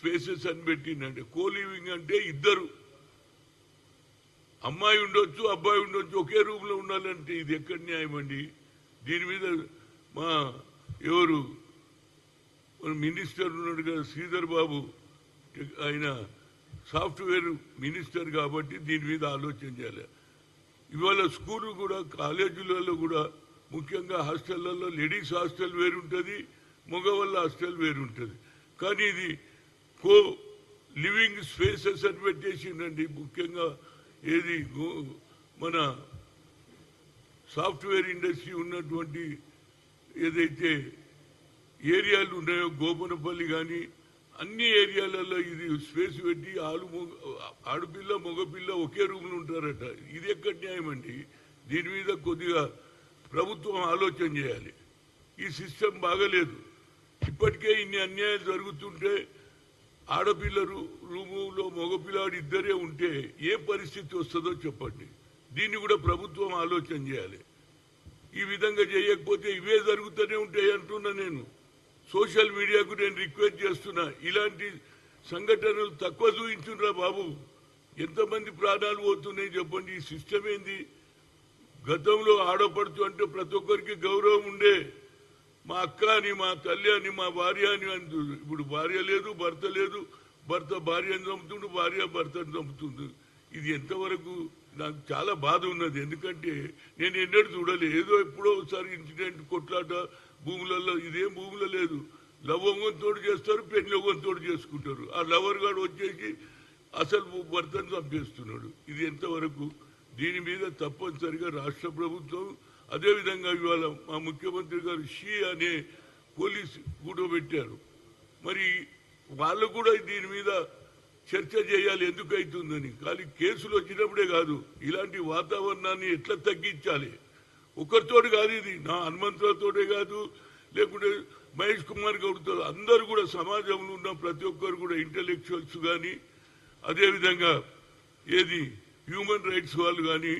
Spaces అని పెట్టిందంటే coliving అంటే ఇద్దరు. అమ్మాయి ఉండొచ్చు అబ్బాయి ఉండొచ్చు ఒకే రూమ్లో ఉండాలంటే ఇది ఎక్కడ న్యాయం అండి? దీని మీద మా ఎవరు? మన మినిస్టర్ ఉన్నాడు కదా శ్రీధర్ బాబు. ఆయన సాఫ్ట్వేర్ మినిస్టర్ కాబట్టి దీని మీద ఆలోచన చేయాలి. ఇవాళ స్కూల్ కూడా కాలేజీలలో కూడా ముఖ్యంగా హాస్టళ్ళలో లేడీస్ హాస్టల్ వేరుంటుంది మగవాళ్ళ హాస్టల్ వేరుంటుంది. కానీ ఇది కో లివింగ్ స్పేసెస్ అని పెట్టేసిండండి ముఖ్యంగా ఏది గో- మన సాఫ్ట్వేర్ ఇండస్ట్రీ ఉన్నటువంటి ఏదైతే ఏరియాలు ఉన్నాయో గోపనపల్లి కానీ అన్ని ఏరియాలలో ఇది స్పేస్ పెట్టి ఆలు మొగ ఆడపిల్ల మగపిల్ల ఒకే రూమ్లో ఉంటారట. ఇది ఎక్కడ న్యాయం అండి? దీని మీద కొద్దిగా ప్రభుత్వం ఆలోచన చేయాలి. ఈ సిస్టమ్ బాగలేదు. ఇప్పటికే ఇన్ని అన్యాయాలు జరుగుతుంటే ఆడపిల్ల రూములో మగపిల్లాడు ఇద్దరే ఉంటే ఏ పరిస్థితి వస్తుందో చెప్పండి. దీన్ని కూడా ప్రభుత్వం ఆలోచన చేయాలి. ఈ విధంగా చేయకపోతే ఇవే జరుగుతూనే ఉంటాయి అంటున్నా నేను. సోషల్ మీడియాకు నేను రిక్వెస్ట్ చేస్తున్నా ఇలాంటి సంఘటనలు తక్కువ చూపించురా బాబు. ఎంతమంది ప్రాణాలు పోతున్నాయి చెప్పండి. ఈ సిస్టమ్ ఏంది? గతంలో ఆడపడుతూ అంటే ప్రతి ఒక్కరికి గౌరవం ఉండే మా అక్క అని మా తల్లి అని మా భార్య అని అంటుంది. ఇప్పుడు భార్య లేదు భర్త లేదు. భర్త భార్యను చంపుతుండు భార్య భర్తను చంపుతుంది ఇది ఎంతవరకు నాకు చాలా బాధ ఉన్నది. ఎందుకంటే నేను ఎన్నడూ చూడలే. ఏదో ఎప్పుడో ఒకసారి ఇన్సిడెంట్ కొట్లాట భూములలో ఇదేం భూములో లేదు. లవంగంతోడు చేస్తారు పెళ్ళి చేసుకుంటారు. ఆ లవర్ గాడు వచ్చేసి అసలు భర్తను చంపేస్తున్నాడు. ఇది ఎంతవరకు? దీని మీద తప్పనిసరిగా రాష్ట్ర ప్రభుత్వం అదేవిధంగా ఇవాళ మా ముఖ్యమంత్రి గారు షీ అనే పోలీస్ కూడబెట్టారు మరి వాళ్ళు కూడా దీని మీద చర్చ చేయాలి ఎందుకు అవుతుందని. కానీ కేసులు వచ్చినప్పుడే కాదు ఇలాంటి వాతావరణాన్ని ఎట్లా తగ్గించాలి? ఒకరితోటి కాదు ఇది నా హనుమంతులతోటే కాదు లేకుంటే మహేష్ కుమార్ గౌడ్తో అందరూ కూడా సమాజంలో ఉన్న ప్రతి ఒక్కరు కూడా ఇంటలెక్చువల్స్ కానీ అదేవిధంగా ఏది హ్యూమన్ రైట్స్ వాళ్ళు కానీ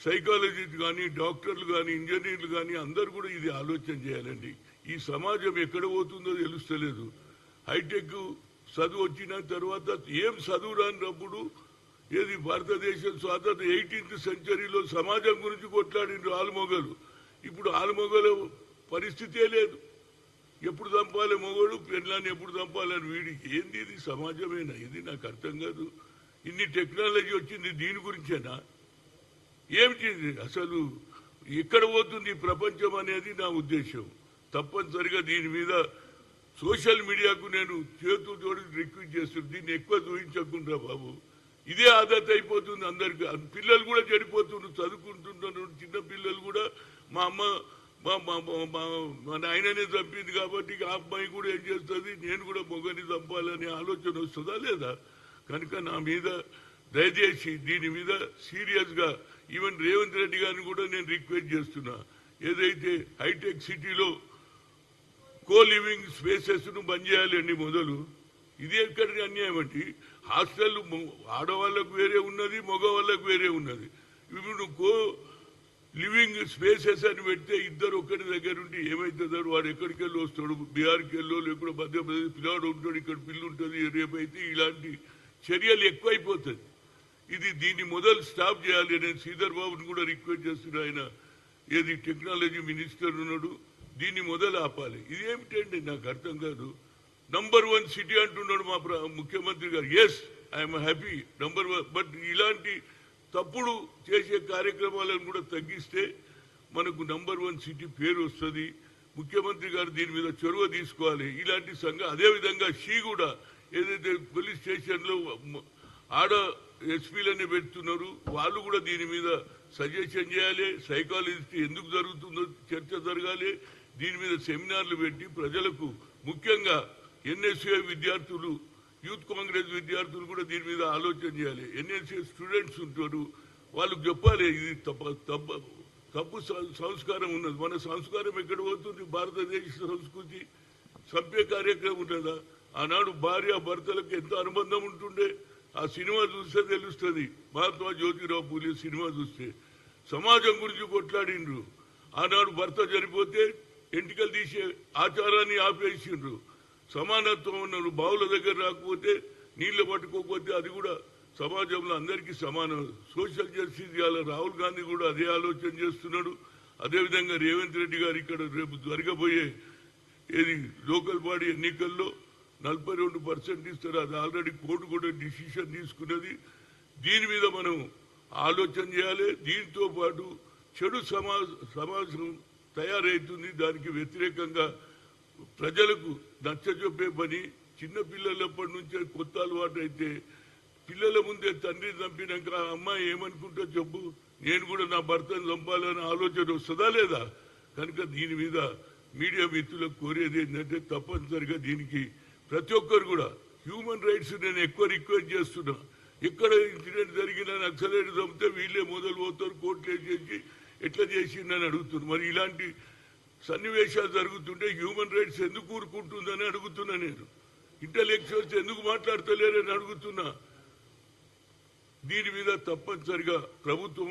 సైకాలజిస్ట్ కానీ డాక్టర్లు కానీ ఇంజనీర్లు కానీ అందరు కూడా ఇది ఆలోచన చేయాలండి. ఈ సమాజం ఎక్కడ పోతుందో తెలుస్తలేదు. హైటెక్ చదువు వచ్చిన తర్వాత ఏం చదువు రానప్పుడు ఏది భారతదేశం స్వాతంత్ర ఎయిటీన్త్ సెంచరీలో సమాజం గురించి కొట్లాడిండ్రు ఆలుమొగలు. ఇప్పుడు ఆలుమొగల పరిస్థితే లేదు. ఎప్పుడు చంపాలి మొగడు పెళ్ళాన్ని ఎప్పుడు చంపాలని వీడికి? ఏంది ఇది? సమాజమేనా? ఇది నాకు అర్థం కాదు. ఇన్ని టెక్నాలజీ వచ్చింది దీని గురించేనా? ఏమిటి అసలు ఎక్కడ పోతుంది ప్రపంచం అనేది నా ఉద్దేశం. తప్పనిసరిగా దీని మీద సోషల్ మీడియాకు నేను చేతులు జోడి రిక్వెస్ట్ చేస్తున్నాను దీన్ని ఎక్కువ చూపించకుండా బాబు. ఇదే ఆదత్ అయిపోతుంది అందరికి. పిల్లలు కూడా చెడిపోతున్నారు చదువుకుంటున్నారు చిన్న పిల్లలు కూడా మా అమ్మ మా మా మా- మా నాయననే చంపింది కాబట్టి ఆ అమ్మాయి కూడా ఏం చేస్తుంది? నేను కూడా మొగని చంపాలనే ఆలోచన వస్తుందా లేదా? కనుక నా మీద దయచేసి దీని మీద సీరియస్గా ఈవెన్ రేవంత్ రెడ్డి గారిని కూడా నేను రిక్వెస్ట్ చేస్తున్నా. ఏదైతే హైటెక్ సిటీలో కో లివింగ్ స్పేసెస్ను బంద్ చేయాలండి మొదలు ఇది ఎక్కడ అన్యాయం అండి? హాస్టల్ ఆడవాళ్ళకు వేరే ఉన్నది మగవాళ్ళకు వేరే ఉన్నది. ఇప్పుడు కో లివింగ్ స్పేసెస్ అని పెడితే ఇద్దరు ఒక్కడి దగ్గర ఉండి ఏమైతుందో వాడు ఎక్కడికి వెళ్ళి వస్తాడు? బీహార్కి వెళ్ళో లేకుండా మధ్యప్రదేశ్ పిల్లాడు ఉంటాడు ఇక్కడ పిల్లు ఉంటుంది రేపైతే ఇలాంటి చర్యలు ఎక్కువైపోతుంది ఇది దీన్ని మొదలు స్టాప్ చేయాలి నేను శ్రీధర్ బాబుని కూడా రిక్వెస్ట్ చేస్తున్నా ఆయన. ఏది టెక్నాలజీ మినిస్టర్ ఉన్నాడు దీన్ని మొదలు ఆపాలి. ఇదేమిటండి? నాకు అర్థం కాదు. నంబర్ వన్ సిటీ అంటున్నాడు మా ముఖ్యమంత్రి గారు. Yes I'm happy number one but ఇలాంటి తప్పుడు చేసే కార్యక్రమాలను కూడా తగ్గిస్తే మనకు నంబర్ వన్ సిటీ పేరు వస్తుంది. ముఖ్యమంత్రి గారు దీని మీద చొరవ తీసుకోవాలి. ఇలాంటి సంఘ అదేవిధంగా షీ కూడా ఏదైతే పోలీస్ స్టేషన్లో ఆడ ఎస్పీలన్నీ పెడుతున్నారు. వాళ్ళు కూడా దీని మీద సజెషన్ చేయాలి. సైకాలజిస్ట్ ఎందుకు జరుగుతుందో చర్చ జరగాలి. దీని మీద సెమినార్లు పెట్టి ప్రజలకు ముఖ్యంగా ఎన్ఎస్ఏ విద్యార్థులు యూత్ కాంగ్రెస్ విద్యార్థులు కూడా దీని మీద ఆలోచన చేయాలి. ఎన్ఎస్ఏ స్టూడెంట్స్ ఉంటారు. వాళ్ళకు చెప్పాలి ఇది తప్ప తప్ప తప్పు సం- సంస్కారం ఉన్నది. మన సంస్కారం ఎక్కడ పోతుంది? భారతదేశ సంస్కృతి సభ్య కార్యక్రమం ఉన్నదా? ఆనాడు భార్య భర్తలకు ఎంత అనుబంధం ఉంటుండే? ఆ సినిమా చూస్తే తెలుస్తుంది. మహాత్మా జ్యోతిరావు పూలే సినిమా చూస్తే. సమాజం గురించి కొట్లాడిండ్రు. ఆనాడు భర్త చనిపోతే ఎంటికలు తీసే ఆచారాన్ని ఆపేసిండ్రు. సమానత్వం ఉన్నారు బావుల దగ్గర రాకపోతే నీళ్ళు పట్టుకోకపోతే అది కూడా సమాజంలో అందరికీ సమానం. సోషల్ జస్టిస్ ఇవాళ రాహుల్ గాంధీ కూడా అదే ఆలోచన చేస్తున్నాడు. అదేవిధంగా రేవంత్ రెడ్డి గారు ఇక్కడ రేపు జరగబోయే ఏది లోకల్ బాడీ ఎన్నికల్లో నలభై రెండు పర్సెంట్ ఇస్తారు. అది ఆల్రెడీ కోర్టు కూడా డిసిషన్ తీసుకున్నది. దీని మీద మనం ఆలోచన చేయాలి. దీంతో పాటు చెడు సమా సమాజం తయారవుతుంది దానికి వ్యతిరేకంగా ప్రజలకు నచ్చజొప్పే పని చిన్న పిల్లలప్పటి నుంచే కొత్త అలవాటు అయితే పిల్లల ముందే తండ్రి చంపినాక ఆ అమ్మాయి ఏమనుకుంటా చెప్పు? నేను కూడా నా భర్తను చంపాలని ఆలోచన వస్తుందా లేదా? కనుక దీని మీద మీడియా మిత్రులకు కోరేది ఏంటంటే తప్పనిసరిగా దీనికి ప్రతి ఒక్కరు కూడా హ్యూమన్ రైట్స్ నేను ఎక్కువ రిక్వెస్ట్ చేస్తున్నా. ఎక్కడ ఇన్సిడెంట్ జరిగినా నక్సలైట్ చంపితే వీళ్ళే మొదలు పోతారు కోర్టులు చేసి ఎట్లా చేసిందని అడుగుతున్నారు. మరి ఇలాంటి సన్నివేశాలు జరుగుతుంటే హ్యూమన్ రైట్స్ ఎందుకు ఊరుకుంటుందని అడుగుతున్నా నేను. ఇంటలెక్చువల్స్ ఎందుకు మాట్లాడతలేరని అడుగుతున్నా. దీని మీద తప్పనిసరిగా ప్రభుత్వం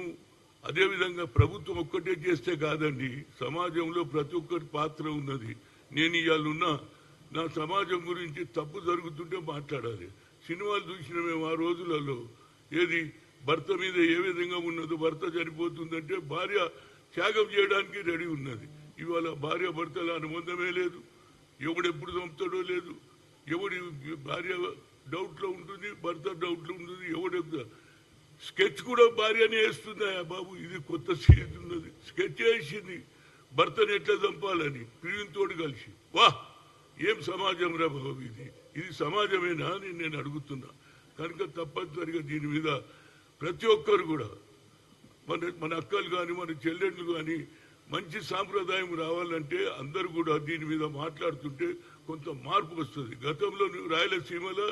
అదేవిధంగా ప్రభుత్వం ఒక్కటే చేస్తే కాదండి సమాజంలో ప్రతి ఒక్కరి పాత్ర ఉన్నది. నేను ఇవాళ ఉన్నా నా సమాజం గురించి తప్పు జరుగుతుంటే మాట్లాడాలి. సినిమాలు చూసిన మేము ఆ రోజులలో ఏది భర్త మీద ఏ విధంగా ఉన్నదో భర్త చనిపోతుందంటే భార్య త్యాగం చేయడానికి రెడీ ఉన్నది. ఇవాళ భార్య భర్తల అనుబంధమే లేదు. ఎవడెప్పుడు చంపుతాడో లేదు. ఎవడి భార్య డౌట్లో ఉంటుంది భర్త డౌట్లో ఉంటుంది. ఎవడు స్కెచ్ కూడా భార్యనే వేస్తున్నాయా బాబు ఇది కొత్త సీరీస్ ఉన్నది. స్కెచ్ వేసింది. భర్తను ఎట్లా చంపాలని? ప్రియునితోడు కలిసి. వా ఏం సమాజం రా బాబు ఇది? ఇది సమాజమేనా అని నేను అడుగుతున్నా. కనుక తప్పనిసరిగా దీని మీద ప్రతి ఒక్కరు కూడా మన మన అక్కలు కానీ మన చెల్లెళ్ళు కానీ మంచి సాంప్రదాయం రావాలంటే అందరు కూడా దీని మీద మాట్లాడుతుంటే కొంత మార్పు వస్తుంది. గతంలో రాయలసీమలో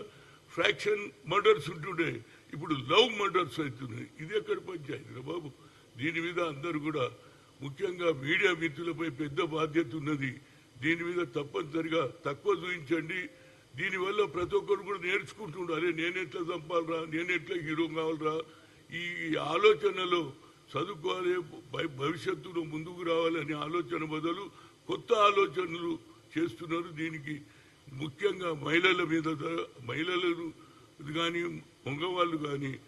ఫ్రాక్షన్ మర్డర్స్ ఉంటుండే. ఇప్పుడు లవ్ మర్డర్స్ అవుతున్నాయి. ఇది ఎక్కడ పంచాయతీ రా బాబు? దీని మీద అందరూ కూడా ముఖ్యంగా మీడియా మిత్రులపై పెద్ద బాధ్యత ఉన్నది దీని మీద తప్పనిసరిగా తక్కువ చూపించండి. దీనివల్ల ప్రతి ఒక్కరు కూడా నేర్చుకుంటుండాలి నేను ఎట్లా చంపాలరా? నేను ఎట్లా హీరో కావాలరా? ఈ ఆలోచనలో చదువుకోవాలి భవిష్యత్తులో ముందుకు రావాలనే ఆలోచన బదులు కొత్త ఆలోచనలు చేస్తున్నారు. దీనికి ముఖ్యంగా మహిళల మీద ద- మహిళలను కానీ మగవాళ్ళు కానీ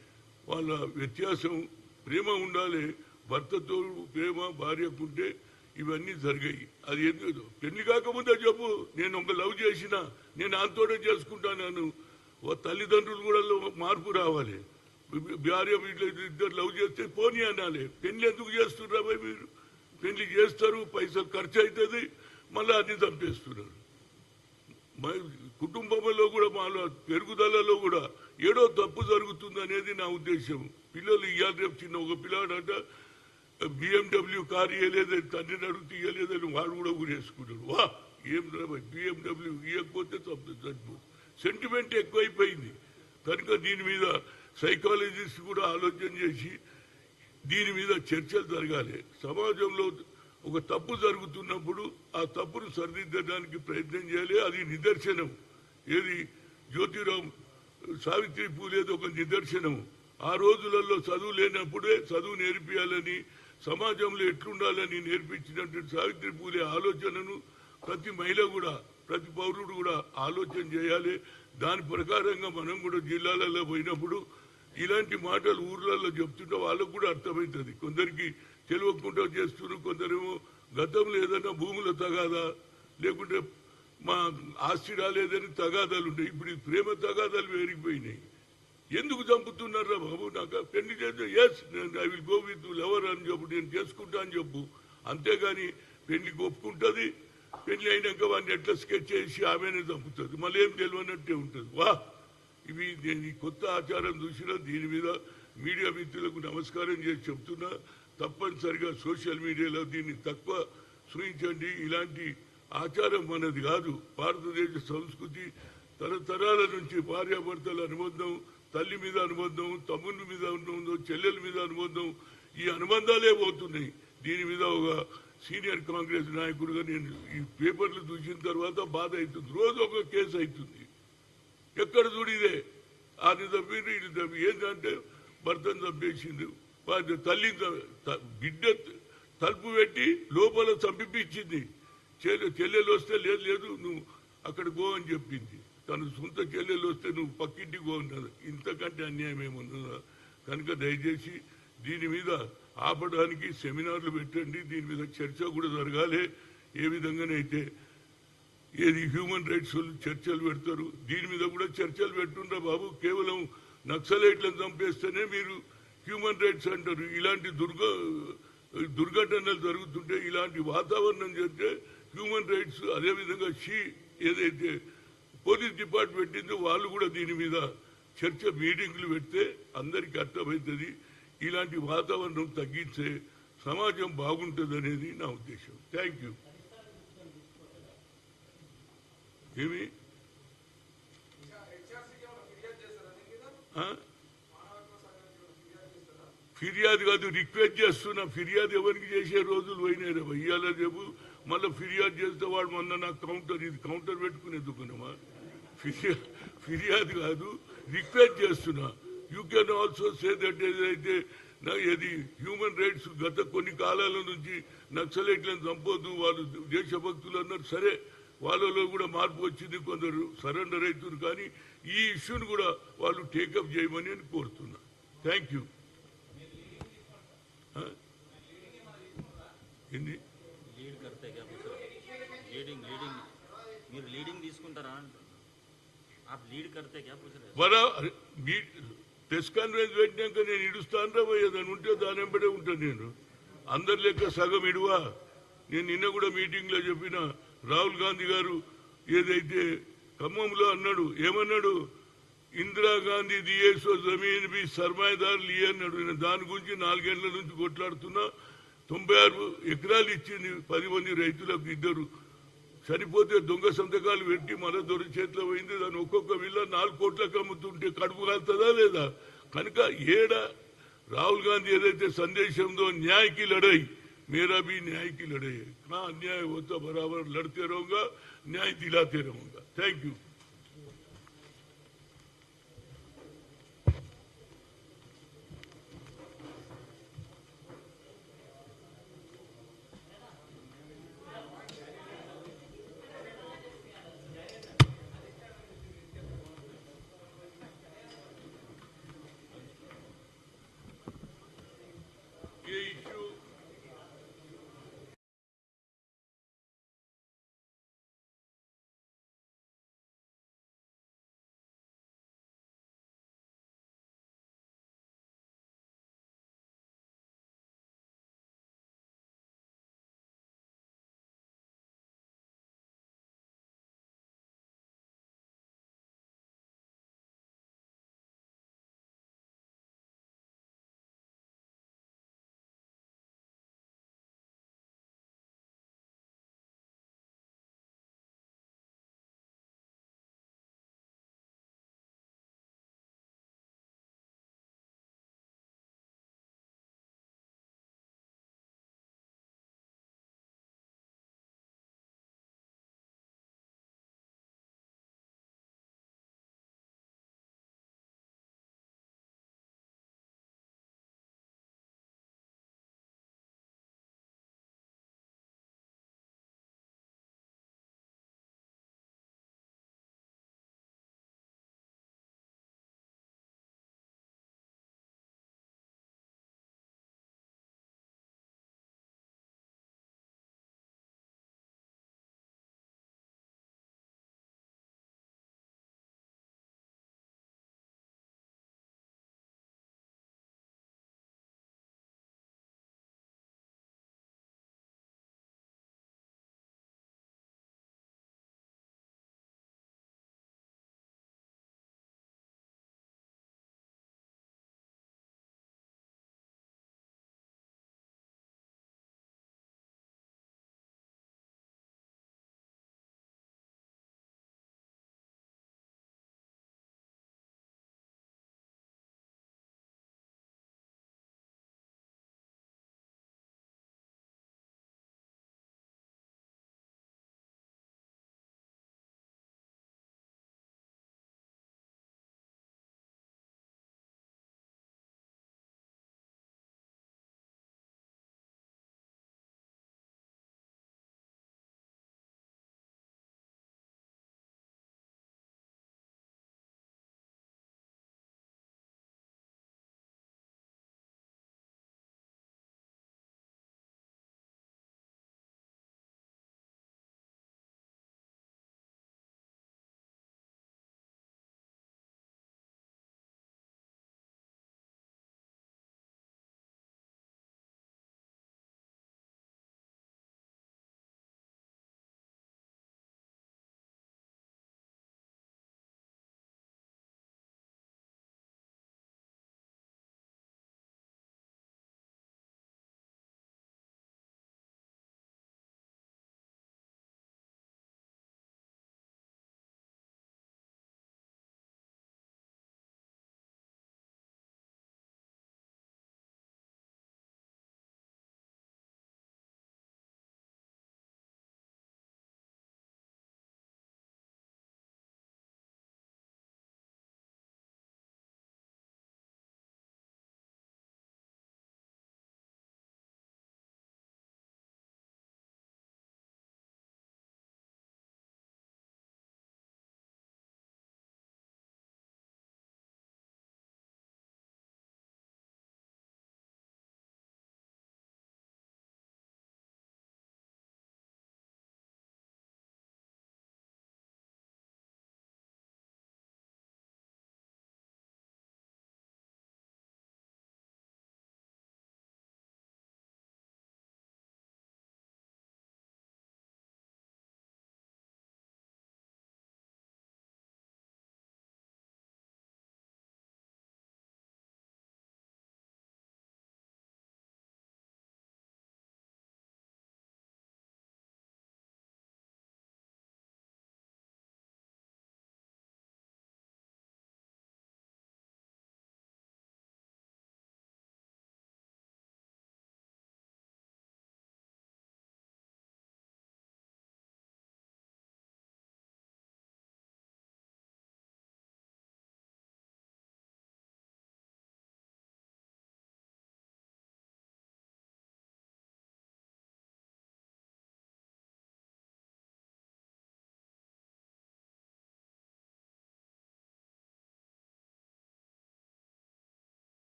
వాళ్ళ వ్యత్యాసం ప్రేమ ఉండాలి. భర్తతో ప్రేమ భార్యకుంటే ఇవన్నీ జరిగాయి. అది ఎందుకు? పెళ్ళి కాకముందే చెప్పు. నేను ఒక లవ్ చేసిన నేను అంతోనే చేసుకుంటాను ఓ తల్లిదండ్రులు కూడా మార్పు రావాలి. భార్య ఇద్దరు లవ్ చేస్తే పోనీ అనాలి. పెళ్ళి ఎందుకు చేస్తున్నారు మీరు పెళ్ళి చేస్తారు పైసలు ఖర్చు అవుతుంది మళ్ళీ అన్ని చంపేస్తున్నారు. కుటుంబంలో కూడా మాలో పెరుగుదలలో కూడా ఏడో తప్పు జరుగుతుంది అనేది నా ఉద్దేశం. పిల్లలు ఇవాళ రేపు చిన్న ఒక పిల్లాడట బిఎండబ్ల్యూ కారు ఇవ్వలేదని తండ్రిని అడుగుతూ ఇవ్వలేదని వాడు కూడా ఊరేసుకున్నాడు. వా ఏం బిఎండబ్ల్యూ ఇవ్వకపోతే చనిపోతుంది సెంటిమెంట్ ఎక్కువైపోయింది. కనుక దీని మీద సైకాలజిస్ట్ కూడా ఆలోచన చేసి దీని మీద చర్చలు జరగాలి. సమాజంలో ఒక తప్పు జరుగుతున్నప్పుడు ఆ తప్పును సరిదిద్దడానికి ప్రయత్నం చేయాలి. అది నిదర్శనం. ఏది? జ్యోతిరామ్ సావిత్రి పూలేదు ఒక నిదర్శనం ఆ రోజులలో చదువు లేనప్పుడే చదువు నేర్పియాలని సమాజంలో ఎట్లుండాలని నేర్పించినటువంటి సావిత్రి పూలే ఆలోచనను ప్రతి మహిళ కూడా ప్రతి పౌరుడు కూడా ఆలోచన చేయాలి. దాని ప్రకారంగా మనం కూడా జిల్లాలలో పోయినప్పుడు ఇలాంటి మాటలు ఊర్లలో చెప్తుంటే వాళ్ళకు కూడా అర్థమవుతుంది కొందరికి తెలియకుండా చేస్తున్నారు కొందరేమో గతంలో ఏదైనా భూముల తగాదా లేకుంటే మా ఆస్తి రాలేదని తగాదాలు ఉంటాయి ఇప్పుడు ఈ ప్రేమ తగాదాలు పెరిగిపోయినాయి ఎందుకు చంపుతున్నారా బాబు? నాకు పెళ్ళి చేస్తే yes I will go with lover అని చెప్పు నేను చేసుకుంటా అని చెప్పు. అంతేగాని పెళ్ళి ఒప్పుకుంటుంది. పెళ్ళి అయినాక వాడిని ఎట్లా స్కెచ్ చేసి ఆమెనే చంపుతుంది. మళ్ళీ ఏం తెలియనట్టే ఉంటుంది. వా! ఇవి నేను ఈ కొత్త ఆచారం చూసినా దీని మీద మీడియా మిత్రులకు నమస్కారం చేసి చెప్తున్నా. తప్పనిసరిగా సోషల్ మీడియాలో దీన్ని తక్కువ సూచించండి. ఇలాంటి ఆచారం మనది కాదు. భారతదేశ సంస్కృతి తరతరాల నుంచి భార్యాభర్తల అనుబంధం తల్లి మీద అనుబంధం తమ్ముని మీద అనుబంధం చెల్లెల మీద అనుబంధం ఈ అనుబంధాలే పోతున్నాయి. దీని మీద ఒక సీనియర్ కాంగ్రెస్ నాయకుడుగా నేను ఈ పేపర్లు చూసిన తర్వాత బాధ అవుతుంది. రోజు ఒక కేసు అవుతుంది. ఎక్కడ చూడిదే అది తప్పింది ఇది తప్పి ఏంటంటే భర్తను చంపేసింది వారి తల్లి బిడ్డ తలుపు పెట్టి లోపల చంపిపించింది చెల్లెలు వస్తే లేదు లేదు నువ్వు అక్కడ గో అని చెప్పింది. తను సొంత చెల్లెలు వస్తే నువ్వు పక్కింటికి గో ఇంతకంటే అన్యాయం ఏముంటుందా కనుక దయచేసి దీని మీద ఆపడానికి సెమినార్లు పెట్టండి. దీని మీద చర్చ కూడా జరగాలి. ఏ విధంగానైతే ఏది హ్యూమన్ రైట్స్ చర్చలు పెడతారు దీని మీద కూడా చర్చలు పెట్టుండ్రా బాబు. కేవలం నక్సలైట్లను చంపేస్తేనే మీరు హ్యూమన్ రైట్స్ అంటారు. ఇలాంటి దుర్గ దుర్ఘటనలు జరుగుతుంటే ఇలాంటి వాతావరణం చేస్తే హ్యూమన్ రైట్స్ అదేవిధంగా షీ ఏదైతే పోలీస్ డిపార్ట్మెంట్ వాళ్ళు కూడా దీని మీద చర్చ మీటింగ్లు పెడితే అందరికీ అర్థమవుతుంది. ఇలాంటి వాతావరణం తగ్గించే సమాజం బాగుంటుంది అనేది నా ఉద్దేశం. థ్యాంక్ యూ ఏమి? ఫిర్యాదు కాదు రిక్వెస్ట్ చేస్తున్నా. ఫిర్యాదు ఎవరికి చేసే రోజులు పోయినాయి రేపు ఇయ్యాల రేపు మళ్ళీ ఫిర్యాదు చేస్తే వాడు మొన్న నాకు కౌంటర్ ఇది కౌంటర్ పెట్టుకునే దుకునమా ఫిర్యాదు కాదు రిక్వెస్ట్ చేస్తున్నా. You can also say that ఏదైతే ఇది హ్యూమన్ రైట్స్ గత కొన్ని కాలాల నుంచి నక్సలైట్లను చంపొద్దు వాళ్ళు దేశభక్తులు అన్నారు సరే వాళ్ళలో కూడా మార్పు వచ్చింది కొందరు సరెండర్ అవుతున్నారు కానీ ఈ ఇష్యూని కూడా వాళ్ళు టేకప్ చేయమని అని కోరుతున్నా. థ్యాంక్ యూ లీడింగ్ మీరు లీడింగ్ తీసుకుంటారా? మన ప్రెస్ కాన్ఫరెన్స్ పెట్టినాక నేను ఇడుస్తాను రా దాని ఉంటే దాని వెంబడే ఉంటాను నేను. అందరి లెక్క సగం ఇడువా? నేను నిన్న కూడా మీటింగ్లో చెప్పిన రాహుల్ గాంధీ గారు ఏదైతే ఖమ్మంలో అన్నాడు ఏమన్నాడు? ఇందిరాగాంధీ దియేసో జమీన్ బి సర్మాయదారులు ఇయ్య అన్నాడు. నేను దాని గురించి నాలుగేళ్ళ నుంచి కొట్లాడుతున్నా. తొంభై ఆరు ఎకరాలు ఇచ్చింది పది మంది రైతులకు ఇద్దరు. చనిపోతే దొంగ సంతకాలు పెట్టి మన దొరి చేతిలో పోయింది దాన్ని ఒక్కొక్క విల్ల నాలుగు కోట్లకు అమ్ముతుంటే కడుపు కాలుతుందా లేదా కనుక ఏడ రాహుల్ గాంధీ ఏదైతే సందేశం ఉందో న్యాయకి లడై मेरा भी न्याय की लड़ाई है ना अन्याय होता बराबर लड़ते रहूंगा न्याय दिलाते रहूंगा थैंक यू